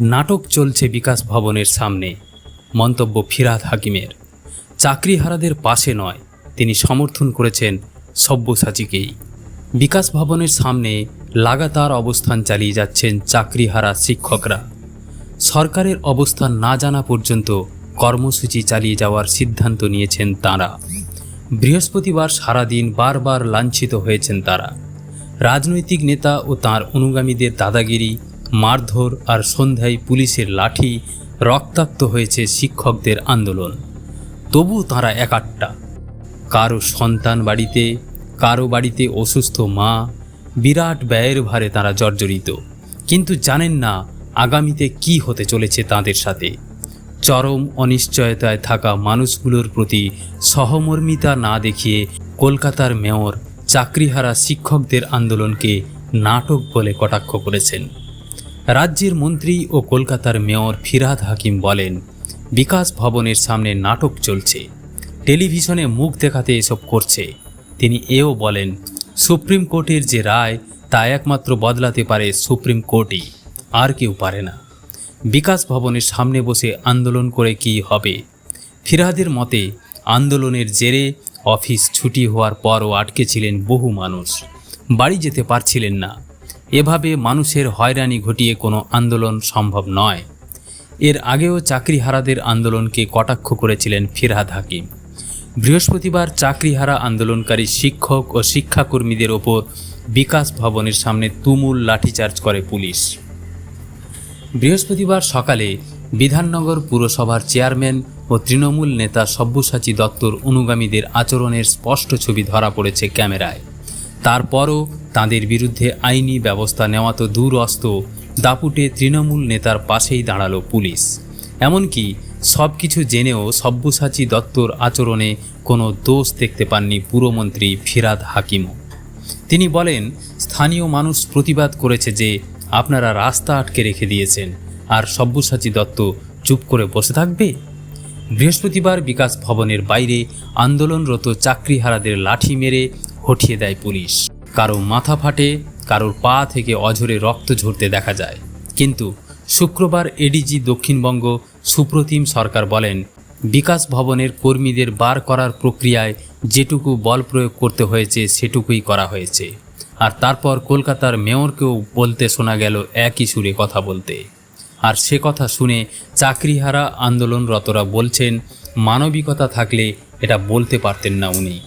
নাটক চলছে বিকাশ ভবনের সামনে। মন্তব্য ফিরাদ হাকিমের। চাকরিহারাদের পাশে নয়, তিনি সমর্থন করেছেন সব্যসাচীকেই। বিকাশ ভবনের সামনে লাগাতার অবস্থান চালিয়ে যাচ্ছেন চাকরিহারা শিক্ষকরা। সরকারের অবস্থান না জানা পর্যন্ত কর্মসূচি চালিয়ে যাওয়ার সিদ্ধান্ত নিয়েছেন তাঁরা। বৃহস্পতিবার সারাদিন বারবার লাঞ্ছিত হয়েছেন তারা। রাজনৈতিক নেতা ও তার অনুগামীদের দাদাগিরি মারধর আর সন্ধ্যায় পুলিশের লাঠি রক্তাক্ত হয়েছে শিক্ষকদের আন্দোলন। তবু তারা একাট্টা। কারও সন্তান বাড়িতে, কারও বাড়িতে অসুস্থ মা, বিরাট ব্যয়ের ভারে তারা জর্জরিত। কিন্তু জানেন না আগামীতে কি হতে চলেছে তাদের সাথে। চরম অনিশ্চয়তায় থাকা মানুষগুলোর প্রতি সহমর্মিতা না দেখিয়ে কলকাতার মেয়র চাকরিহারা শিক্ষকদের আন্দোলনকে নাটক বলে কটাক্ষ করেছেন। রাজ্যের মন্ত্রী ও কলকাতার মেয়র ফিরাদ হাকিম বলেন, বিকাশ ভবনের সামনে নাটক চলছে। টেলিভিশনে মুখ দেখাতে এসব করছে। তিনি এও বলেন, সুপ্রিম কোর্টের যে রায়, তা একমাত্র বদলাতে পারে সুপ্রিম কোর্টই, আর কেউ পারে না। বিকাশ ভবনের সামনে বসে আন্দোলন করে কি হবে? ফিরাদের মতে, আন্দোলনের জেরে অফিস ছুটি হওয়ার পরও আটকে ছিলেন বহু মানুষ। বাড়ি যেতে পারছিলেন না। এভাবে মানুষের হয়রানি ঘটিয়ে কোনো আন্দোলন সম্ভব নয়। এর আগেও চাকরিহারাদের আন্দোলনকে কটাক্ষ করেছিলেন ফিরহাদ হাকিম। বৃহস্পতিবার চাকরিহারা আন্দোলনকারী শিক্ষক ও শিক্ষাকর্মীদের ওপর বিকাশ ভবনের সামনে তুমুল লাঠিচার্জ করে পুলিশ। বৃহস্পতিবার সকালে বিধাননগর পুরসভার চেয়ারম্যান ও তৃণমূল নেতা সব্যসাচী দত্তর অনুগামীদের আচরণের স্পষ্ট ছবি ধরা পড়েছে ক্যামেরায়। তারপরও তাদের বিরুদ্ধে আইনি ব্যবস্থা নেওয়া তো দূরস্ত, দাপুটে তৃণমূল নেতার পাশেই দাঁড়াল পুলিশ। এমনকি সব কিছু জেনেও সব্যসাচী দত্তর আচরণে কোনো দোষ দেখতে পাননি পুরমন্ত্রী ফিরাদ হাকিমও। তিনি বলেন, স্থানীয় মানুষ প্রতিবাদ করেছে যে আপনারা রাস্তা আটকে রেখে দিয়েছেন, আর সব্যসাচী দত্ত চুপ করে বসে থাকবে? বৃহস্পতিবার বিকাশ ভবনের বাইরে আন্দোলনরত চাকরিহারাদের লাঠি মেরে হঠিয়ে দেয় পুলিশ। কারও মাথা ফাটে, কারোর পা থেকে অঝরে রক্ত ঝরতে দেখা যায়। কিন্তু শুক্রবার এডিজি দক্ষিণবঙ্গ সুপ্রতিম সরকার বলেন, বিকাশ ভবনের কর্মীদের বার করার প্রক্রিয়ায় যেটুকু বল প্রয়োগ করতে হয়েছে, সেটুকুই করা হয়েছে। আর তারপর কলকাতার মেয়রকেও বলতে শোনা গেল একই সুরে কথা বলতে। আর সে কথা শুনে চাকরিহারা আন্দোলনরতরা বলছেন, মানবিকতা থাকলে এটা বলতে পারতেন না উনি।